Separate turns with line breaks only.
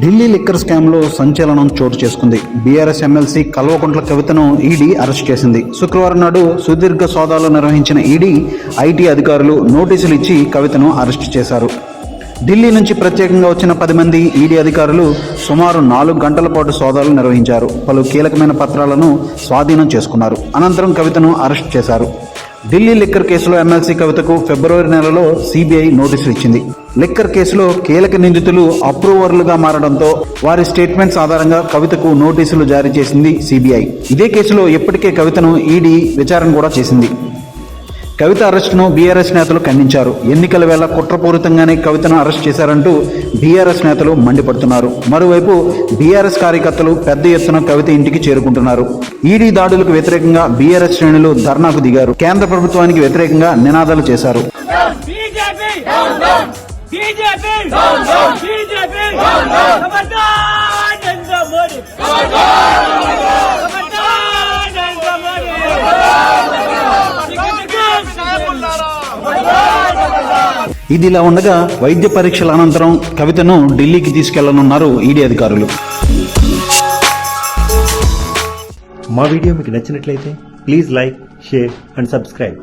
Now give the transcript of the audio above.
Delhi liquor స్కామ్లో సంచలనం చోటు చేసుకుంది. బీఆర్ఎస్ ఎమ్మెల్సీ కల్వకుంట్ల కవితను ఈడీ అరెస్ట్ చేసింది. శుక్రవారం నాడు సుదీర్ఘ సోదాలు నిర్వహించిన ఈడీ ఐటీ అధికారులు నోటీసులు ఇచ్చి కవితను అరెస్ట్ చేశారు. ఢిల్లీ నుంచి ప్రత్యేకంగా వచ్చిన పది మంది ఈడీ అధికారులు సుమారు నాలుగు గంటల పాటు సోదాలు నిర్వహించారు. పలు కీలకమైన పత్రాలను స్వాధీనం చేసుకున్నారు. అనంతరం కవితను అరెస్ట్ చేశారు. ఢిల్లీ లిక్కర్ కేసులో ఎమ్మెల్సీ కవితకు ఫిబ్రవరి నెలలో సిబిఐ నోటీసులు ఇచ్చింది. లిక్కర్ కేసులో కీలక నిందితులు అప్రూవర్లుగా మారడంతో వారి స్టేట్మెంట్స్ ఆధారంగా కవితకు నోటీసులు జారీ చేసింది సిబిఐ. ఇదే కేసులో ఇప్పటికే కవితను ఈడీ విచారణ కూడా చేసింది. కవిత అరెస్టును బీఆర్ఎస్ నేతలు ఖండించారు ఎన్నికల వేళ కుట్రపూరితంగానే కవితను అరెస్ట్ చేశారంటూ బీఆర్ఎస్ నేతలు మండిపడుతున్నారు మరోవైపు బీఆర్ఎస్ కార్యకర్తలు పెద్ద ఎత్తున కవిత ఇంటికి చేరుకుంటున్నారు ఈడీ దాడులకు వ్యతిరేకంగా బీఆర్ఎస్ శ్రేణులు ధర్నాకు దిగారు కేంద్ర ప్రభుత్వానికి వ్యతిరేకంగా నినాదాలు చేశారు
బీజేపీ
ఇదిలా ఉండగా వైద్య పరీక్షల అనంతరం కవితను ఢిల్లీకి తీసుకెళ్ళనున్నారు ఈడీ అధికారులు.
మా వీడియో మీకు నచ్చినట్లయితే please like share and subscribe.